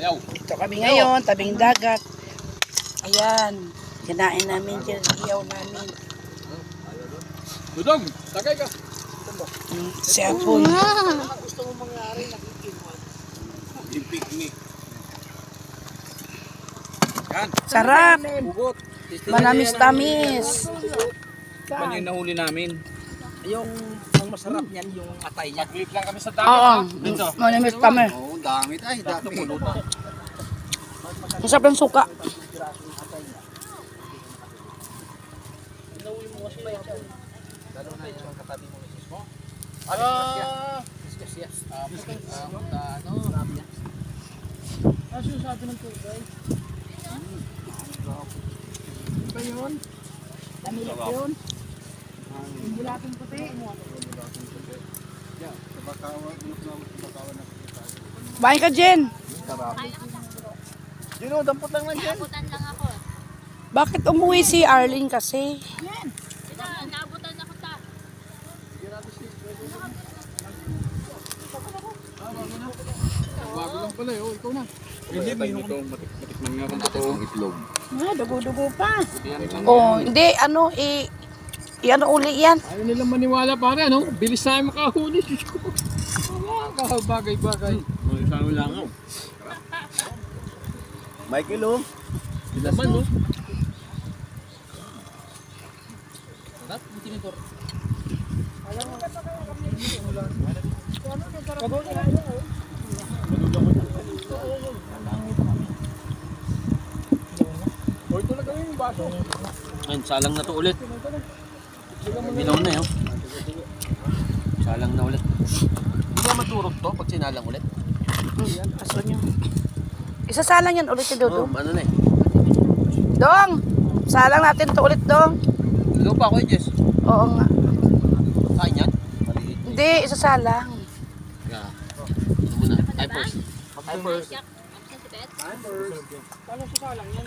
Ayaw. Dito kami ngayon, tabing dagat. Ayan. Kinain namin dyan, iyaw namin. Dudong, tagay ka. Mm, Si Apoy. Yung picnic. Yan. Sarap. Bugot. Manamis-tamis. Yan yung nahuli namin. Yung ang masarap niyan, yung atay niya. Saglit lang kami sa Oo. dagat. Dito. Manamis-tamis. Oo, dami tayo. Dami. Masarap ng suka. Ah, Bahay ka, Jen. Yun o, dampot lang lang dyan. Naabutan lang ako. Bakit umuwi si Arlene kasi? Ina, naabutan ako ta. bago lang pala eh. Oh, ikaw na. Hindi, may ito. Matik- Matikman nga kung ito. itlog. Ah, dugo-dugo pa. Yan. Oh, hindi, ano, i... i-ano uli yan. Ayaw nilang maniwala pare, no? Bilis tayo makahuli. Mga bagay-bagay. Mga isang langaw. Michael o. Laman, no? O, ito na gawin yung baso. Ayun, salang na to ulit. Bilaw na yun. Salang na ulit. Hindi ba maturog to pag sinalang ulit? Hmm, Aso nyo. Isasalang yan ulit si Oo, Dodo. ano na eh. Dong! Salang natin to ulit, Dong. Ikaw pa ako eh, Jess. Oo nga. Kain yan? Hindi, isasalang. Yeah. Ano muna? Ay, first. Ay, first. Ano si Bet? Paano sa salang yan?